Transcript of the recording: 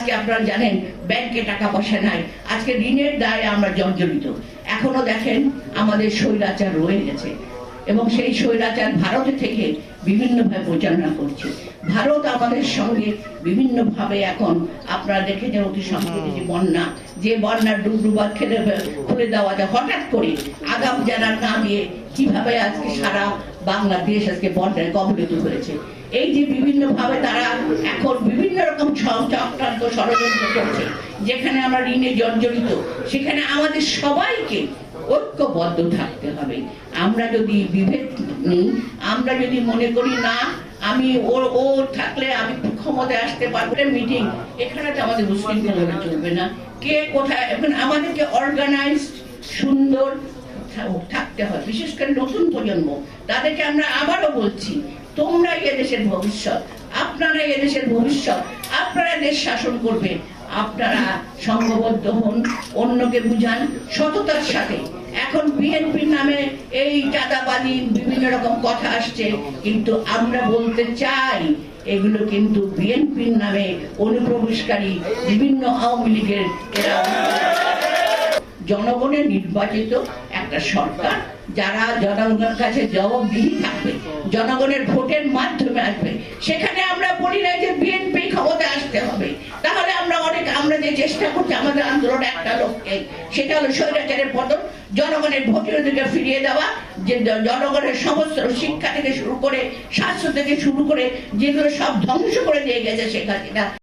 আজকে আপনারা জানেন, ব্যাংকে টাকা পয়সা নাই। আজকে ঋণের দায়ে আমরা জর্জরিত। এখনও দেখেন, আমাদের স্বৈরাচার রয়ে গেছে। এবং সেই স্বৈরাচার থেকে বিভিন্নভাবে পরিচালনা করছে। ভারত আমাদের সঙ্গে বিভিন্নভাবে এখন, আপনারা দেখেছেন অতি সম্প্রতি যে বন্যা, যে বন্যার ডুবডুবা খেলে, খুলে দেওয়া যায়। হঠাৎ করে আগাম জানার না দিয়ে কীভাবে আজকে সারা বাংলাদেশ আজকে বন্যায় কবলিত হয়েছে। এই যে বিভিন্ন ভাবে তারা এখন বিভিন্ন রকম ষড়যন্ত্র করছে, যেখানে আমরা ঋণে জর্জরিত, সেখানে আমাদের সবাইকে ঐক্যবদ্ধ থাকতে হবে। আমরা যদি বিভেদ নিই, আমরা যদি মনে করি না, আমি ও থাকলে আমি ক্ষমতায় আসতে পারব মিটিং, এখানে তো আমাদের মুসলিম চলবে না। কে কোথায়, এখন আমাদেরকে অর্গানাইজড সুন্দর থাকতে হয় বিশেষ করে নতুন প্রজন্ম, তাদেরকে আমরা আবারও বলছি তোমরাই এদেশের ভবিষ্যৎ আপনারাই এদেশের ভবিষ্যৎ আপনারা দেশ শাসন করবেন আপনারা সংঘবদ্ধ হন, অন্যকে বুঝান, সততার সাথে। এখন বিএনপির নামে এই চাঁদাবাদী বিভিন্ন রকম কথা আসছে। কিন্তু আমরা বলতে চাই, এগুলো কিন্তু বিএনপির নামে অনুপ্রবেশকারী বিভিন্ন আওয়ামী লীগের এরা। জনগণের নির্বাচিত একটা সরকার যারা জনগণের কাছে জবাবদিহি থাকবে, জনগণের ভোটের মাধ্যমে আসবে, সেখানে আমরা বলি না যে বিএনপি ক্ষমতায় আসতে হবে। তাহলে আমরা অনেক, আমরা যে চেষ্টা করছি, আমাদের আন্দোলন একটা লক্ষ্যে সেটা হলো স্বৈরাচারের পতন জনগণের ভোটের দিকে ফিরিয়ে দেওয়া, যে জনগণের সমস্ত শিক্ষা থেকে শুরু করে, স্বাস্থ্য থেকে শুরু করে, যেগুলো সব ধ্বংস করে দিয়ে গেছে হাসিনা।